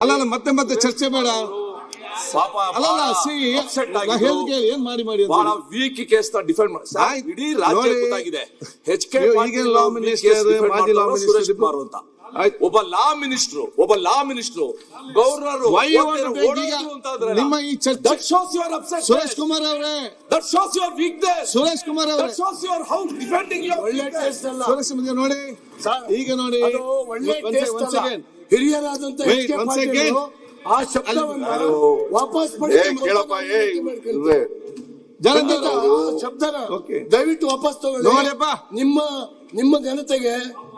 ಅಲ್ಲ ಮತ್ತೆ ಮತ್ತೆ ಚರ್ಚೆ ಬೇಡ. ಪಾಪ ಅಲ್ಲಲ್ಲ ಸಿ. ಹೇಳಿದ್ಕೆ ಏನ್ ಮಾಡಿ ಮಾಡಿ ಅಂತ ಬಹಳ ವೀಕ್ ಕೇಸ್ನ ಡಿಫೆಂಡ್ ಮಾಡಿ. ಇಡೀ ರಾಜ್ಯ. ಗೊತ್ತಾಗಿದೆ. ಎಚ್ ಕೆ ಮಾಜಿ ಸುರೇಶ್ ಇಬ್ರು- ಕುಮಾರ್ ಅಂತ. ಒಬ್ಬ ಲಾ ಮಿನಿಸ್ಟ್ರು ಒಬ್ಬ ಲಾ ಮಿನಿಸ್ಟ್ರು ಗವರ್ನರ್ ನಿಮ್ಮ ಈ ಚರ್ಚೆ that shows your upset Suresh Kumar ಅವರೇ. That shows your weakness Suresh Kumar ಅವರೇ. That shows your how defending your ಒಳ್ಳೆ ಟೇಸ್ಟ್ ಅಲ್ಲ. ಸುರೇಶ್ ಮುಂದೆ ನೋಡಿ. ಈಗ ನೋಡಿ. ಒಳ್ಳೆ ಟೇಸ್ಟ್ ಅಲ್ಲ. ಹಿರಿಯರಾದಂತ ಆ ಶಬ್ದವನ್ನ ವಾಪಸ್ ಕೇಳಪ್ಪ ಏ ಆ ಶಬ್ದನ. ದಯವಿಟ್ಟು ವಾಪಸ್ ತಗೊಳ್ಳಿ. ನಿಮ್ಮ ನಿಮ್ಮ ಜನತೆಗೆ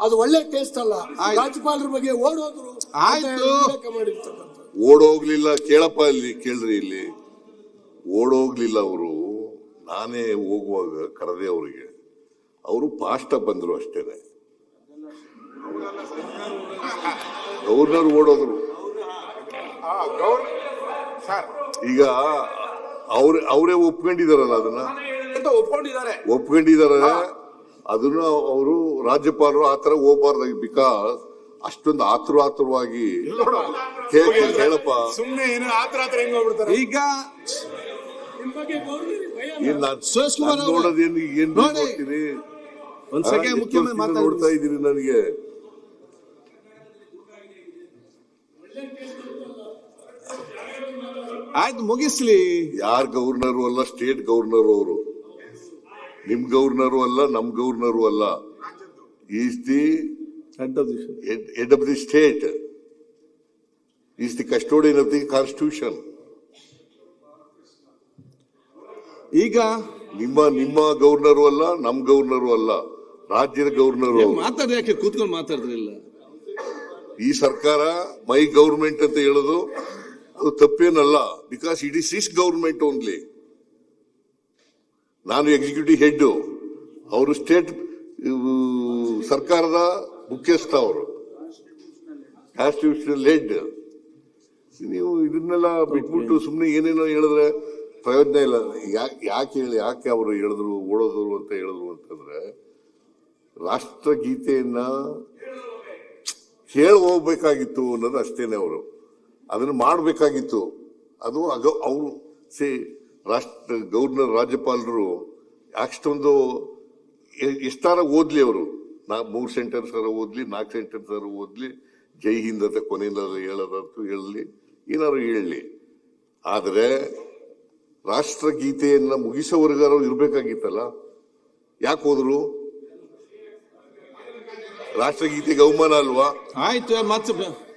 ಅದು ಒಳ್ಳೆ ಟೇಸ್ಟ್ ಅಲ್ಲ. ರಾಜ್ಯಪಾಲರ ಬಗ್ಗೆ ಓಡೋದ್ರು ಓಡೋಗ್ಲಿಲ್ಲ ಕೇಳಪ್ಪ ಇಲ್ಲಿ ಕೇಳ್ರಿ ಇಲ್ಲಿ. ಓಡೋಗ್ಲಿಲ್ಲ ಅವರು. ನಾನೇ ಹೋಗುವಾಗ ಕರೆದೆ ಅವರಿಗೆ. ಅವರು ಪಾಷ್ಟ ಬಂದ್ರು ಅಷ್ಟೇನೆ. ಗವರ್ನರ್ ಓಡೋದ್ರು. ಈಗ ಅವ್ರ ಅವರೇ ಒಪ್ಕೊಂಡಿದಾರಲ್ಲ ಅದನ್ನ? ಅಂತ ಒಪ್ಕೊಂಡಿದ್ದಾರೆ? ಒಪ್ಕೊಂಡಿದ್ದಾರೆ. ಅದನ್ನ ಅವರು ರಾಜ್ಯಪಾಲರು ಆತರ ಹೋಗ್ಬಾರ್ದಾಗಿ ಬಿಕಾಸ್ ಅಷ್ಟೊಂದು ಆತುರ ಆತುರವಾಗಿ ಹೇಳಪ್ಪ ಸುಮ್ಮನೆ ಕೇಳಪ್ಪ. ಸುಮ್ನೆ ಏನು ಆತರ ಆತರ ಹೆಂಗ್ ಹೋಗ್ಬಿಡ್ತಾರೆ? ಈಗ. ನೋಡೋದೇನು ಏನ್ ನೋಡಿ. ನೋಡ್ತೀರಿ ಒಂದ್ ಆ, ಸೆಕೆಂಡ್ ಎಷ್ಟು ಮುಖ್ಯಮಂತ್ರಿ ವರ್ಷದಿಂದ ನೋಡ್ತಾ ಇದ್ದೀರಿ ನನಗೆ. ಆಯ್ತು ಮುಗಿಸ್ಲಿ. ಯಾರ್ ಗವರ್ನರ್ ಅಲ್ಲ ಸ್ಟೇಟ್ ಗವರ್ನರ್ ಅವರು. ನಿಮ್ ಗವರ್ನರು ಅಲ್ಲ ನಮ್ ಗವರ್ನರು ಅಲ್ಲ. Is the head of the state is the custodian of the constitution. ಈಗ ನಿಮ್ಮ ನಿಮ್ಮ ಗವರ್ನರು ಅಲ್ಲ ನಮ್ ಗವರ್ನರು ಅಲ್ಲ. ರಾಜ್ಯದ ಗವರ್ನರ್ ಮಾತಾಡಿ ಯಾಕೆ ಕೂತ್ಕೊಂಡು ಮಾತಾಡಿದ್ರಿಲ್ಲ ಈ ಸರ್ಕಾರ ಮೈ ಗವರ್ಮೆಂಟ್ ಅಂತ ಹೇಳೋದು ಅದು ತಪ್ಪೇನಲ್ಲ because it is is government only ನಾನು ಎಕ್ಸಿಕ್ಯೂಟಿವ್ ಹೆಡ್ ಅವರು ಸ್ಟೇಟ್ ಸರ್ಕಾರದ ಮುಖ್ಯಸ್ಥ ಅವರು. ಕಾನ್ಸ್ಟಿಟ್ಯೂಷನಲ್ ಹೆಡ್ ನೀವು ಇದನ್ನೆಲ್ಲ ಬಿಟ್ಬಿಟ್ಟು ಸುಮ್ಮನೆ ಏನೇನೋ ಹೇಳಿದ್ರೆ ಪ್ರಯೋಜನ ಇಲ್ಲ. ಯಾಕೆ ಯಾಕೆ ಹೇಳಿ ಯಾಕೆ ಅವರು ಹೇಳಿದ್ರು ಓಡೋದ್ರು ಅಂತ ಹೇಳಿದ್ರು ಅಂತಂದ್ರೆ ರಾಷ್ಟ್ರಗೀತೆಯನ್ನ ಹೇಳಿ ಹೋಗ್ಬೇಕಾಗಿತ್ತು ಅನ್ನೋದು ಅಷ್ಟೇನೆ ಅವರು. ಅದನ್ನು ಮಾಡಬೇಕಾಗಿತ್ತು. ಅದು ಅಗ, ಅವರು, ಸಿ, ರಾಷ್ಟ್ರ ಗವರ್ನರ್ ರಾಜ್ಯಪಾಲರು ಅಷ್ಟೊಂದು ಎಷ್ಟಾರ ಓದ್ಲಿ ಅವರು. ನಾ, ಮೂರು ಸೆಂಟೆನ್ಸ್ ಓದ್ಲಿ, ನಾಲ್ಕು ಸೆಂಟೆನ್ಸ್ ಓದ್ಲಿ, ಜೈ ಹಿಂದ್ ಕೊನೆಯಲ್ಲಿ ಹೇಳೋದಂತೂ ಹೇಳಲಿ, ಏನಾದ್ರು ಹೇಳಲಿ. ಆದರೆ, ರಾಷ್ಟ್ರಗೀತೆಯನ್ನು ಮುಗಿಸೋವರೆಗಾರು ಇರಬೇಕಾಗಿತ್ತಲ್ಲ? ಯಾಕೆ ಹೋದ್ರು? ರಾಷ್ಟ್ರಗೀತೆಗೆ ಅವಮಾನ ಅಲ್ವಾ? ಆಯ್ತು, ಮತ್ತೆ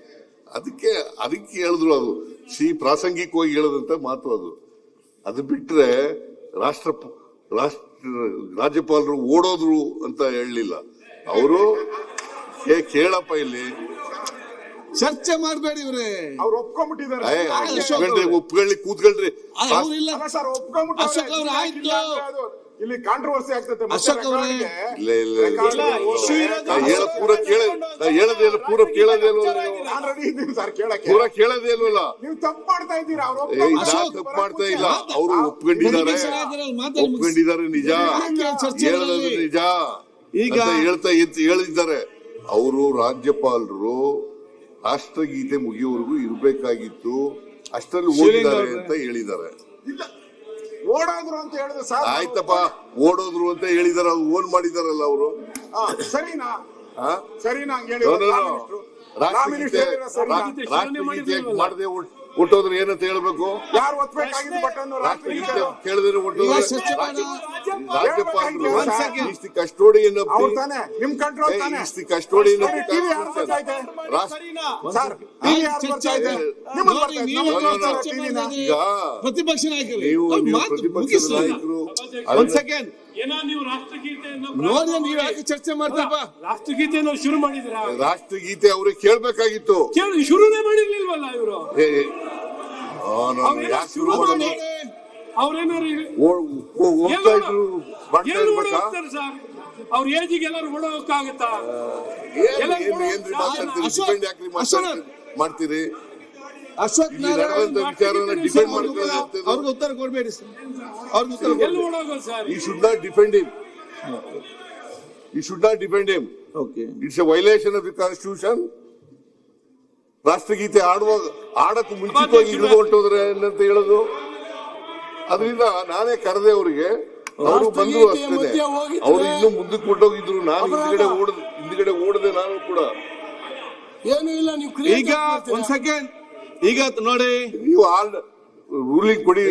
ಅದಕ್ಕೆ ಅದಕ್ಕೆ ಹೇಳಿದ್ರು ಅದು. ಸಿ ಪ್ರಾಸಂಗಿಕವಾಗಿ ಹೇಳದಂತ ಮಾತು ಅದು. ಅದು ಬಿಟ್ರೆ ರಾಷ್ಟ್ರ ರಾಷ್ಟ್ರ ರಾಜ್ಯಪಾಲರು ಓಡೋದ್ರು ಅಂತ ಹೇಳಲಿಲ್ಲ. ಅವರು ಏ ಕೇಳಪ್ಪ ಇಲ್ಲಿ. ಚರ್ಚೆ ಮಾಡಬೇಡಿ ಇವ್ರೆ. ಅವ್ರು ಒಪ್ಕೊಂಡ್ಬಿಟ್ಟಿದ್ದಾರೆ. ಒಪ್ಕೊಳ್ಳಿ ಕೂತ್ಕೊಳ್ರಿ ಅವ್ರಿಲ್ಲ. ಅಲ್ಲ ಸರ್ ಒಪ್ಕೊಂಡ್ಬಿಟ್ಟು ಅಶೋಕ್ ಅವ್ರೆ, ಆಯ್ತು. ಇಲ್ಲಿ ಕಾಂಟ್ರವರ್ಸಿ ಆಗ್ತದೆ ಇಲ್ಲ ಇಲ್ಲ ಹೇಳ ಪೂರ ಕೇಳ ನಾ ಹೇಳದೇ ಇಲ್ಲ ಪೂರ ಕೇಳದೇ ಇಲ್ವಲ್ಲ ನೀವು? ರೆಡಿ ಇದ್ದೀನಿ ಸರ್ ಕೇಳಕ್ಕೆ. ಪೂರ ಕೇಳದೇ ಇಲ್ಲ ನೀವು ತಪ್ಪು ಮಾಡ್ತಾ ಇದ್ದೀರಾ ಅವರು ತಪ್ಪು ಮಾಡ್ತಾ ಇಲ್ಲ. ಅವರು ಒಪ್ಕೊಂಡಿದ್ದಾರೆ. ಒಪ್ಕೊಂಡಿದ್ದಾರೆ ನಿಜ. ಹೇಳೋದು? ನಿಜ. ಈಗ- ಹೇಳ್ತಾ ಎತ್ತಿ ಹೇಳಿದ್ದಾರೆ. ಅವರು ರಾಜ್ಯಪಾಲರು ರಾಷ್ಟ್ರಗೀತೆ ಮುಗಿಯುವವರೆಗೂ ಇರಬೇಕಾಗಿತ್ತು. ಅಷ್ಟರಲ್ಲಿ ಓದಿದ್ದಾರೆ ಅಂತ ಹೇಳಿದ್ದಾರೆ. ಇಲ್ಲ ಓಡೋದ್ರು ಅಂತ ಹೇಳಿದ್ರೆ ಸರ್ ಆಯ್ತಪ್ಪ ಓಡೋದ್ರು ಅಂತ ಹೇಳಿದಾರ ಅದು ಓನ್ ಮಾಡಿದಾರಲ್ಲ ಅವರು. ಹಾ, ಸರಿನಾ? ಸರಿನಾ ಹಂಗ್ ಹೇಳಿ ರಾಷ್ಟ್ರಗೀತೆ ರಾಷ್ಟ್ರಗೀತೆ ಮಾಡದೆ ಹುಟ್ಟೋದ್ರೆ ಏನಂತ ಹೇಳ್ಬೇಕು? ಯಾರು ಬಟನ್ ರಾಷ್ಟ್ರಗೀತೆ ಕೇಳಿದ್ರೆ ಹುಟ್ಟೋದ್ರೆ. ರಾಜ್ಯಪಾಲರು ದಿ ಕಸ್ಟೋಡಿಯನ್ ಆಫ್ ಅವ್ರು ತಾನೆ ನಿಮ್ ಕಂಟ್ರೋಲ್ ತಾನೆ. ಈಸ್ ದಿ ಕಸ್ಟೋಡಿಯನ್ ಟಿವಿ ಯಾರು ಬರ್ತಾ ಇದೆ? ಸರ್ ಟಿವಿ ಯಾರು ಬರ್ತಾ ಇದೆ. ಈಗ ಪ್ರತಿಪಕ್ಷ ನಾಯಕರು. ನೀವು ನೀವು ಮುಗಿಸ್ಲಿ. ನಾಯಕರು. ಒಂದ್ ಸೆಕೆಂಡ್ ನೋಡಿ ನೀವು ಯಾಕೆ ಚರ್ಚೆ ಮಾಡ್ತಪ್ಪ ರಾಷ್ಟ್ರಗೀತೆಯನ್ನು ಶುರು ಮಾಡಿದ್ರ? ರಾಷ್ಟ್ರಗೀತೆ ಅವ್ರಿಗೆ ಕೇಳ್ಬೇಕಾಗಿತ್ತು. ಕೇಳಿ ಶುರುನೇ ಮಾಡಿರ್ಲಿಲ್ವಲ್ಲ ಇವರು? ಏ, ಏ, ಆ, ನಾನು ಯಾಕೆ ಶುರು ಮಾಡೋದು ಅವ್ರೇನಾರು ಓ- ಓ- ಹೋಗ್ತಾ ಇದ್ರು? ಮಾಡ್ತಾ ಎಲ್ಲಿ ಇರ್ಬೇಕಾ ಓಡೋಗ್ತಾರೆ ಸರ್? ಅವ್ರ ಏಜಿಗೆ ಎಲ್ಲರೂ ಓಡೋಗಕ್ಕಾಗತ್ತಾ ಏನ್- ಎಲ್ಲ ಏನ್- ಏನ್ರಿ ಮಾತಾಡ್ತೀರಿ? ಅಶೋಕ್, ಡಿಪೆಂಡ್ ಯಾಕ್ರಿ ಮಾತಾಡ್ತೀರಿ? ಮಾಡ್ತೀರಿ? ಅಶೋಕ್ ಇಲ್ಲಿ ನಾರಾಯಣ್ ನಡೆದಂತ ವಿಚಾರನ ಡಿಪೆಂಡ್ ಅವ್ರಿಗೆ ಉತ್ತರ ಕೊಡ್ಬೇಡಿ ಸರ್. ಅವ್ರಿಗೆ ಉತ್ತರ ಎಲ್ಲಿ ಕೊಡ್ಬೇಡಿ. ಓಡೋಗೋದು sir? He should not depend him he should not depend him okay it's a violation of the constitution ರಾಷ್ಟ್ರಗೀತೆ ಆಡುವಾಗ ಆಡಕ್ಕೂ ಮುಂಚಿತವಾಗಿ ಹಿಡಿದು ಹೊಂಟೋದ್ರೆ ಅಂತ ಹೇಳೋದು? ಅದರಿಂದ ನಾನೇ ಕರೆದೆ ಅವರಿಗೆ. ಅವರು ಬಂದ್ರು ಅಷ್ಟೇ. ಅವರು ಇನ್ನೂ ಮುಂದಕ್ಕೆ ಕೊಟ್ಟೋಗಿದ್ರು ನಾನು ಹಿಂದ್ಗಡೆ ಓಡ್ ಹಿಂದ್ಗಡೆ ಓಡದೆ ನಾನು ಕೂಡ. ಏನು ಇಲ್ಲ ನೀವು ಈಗ? ಒಂದ್ ಸೆಕೆಂಡ್ ಈಗ ನೋಡಿ. ನೀವು ಆಲ್ ರೂಲಿಂಗ್ ಕೊಡಿ.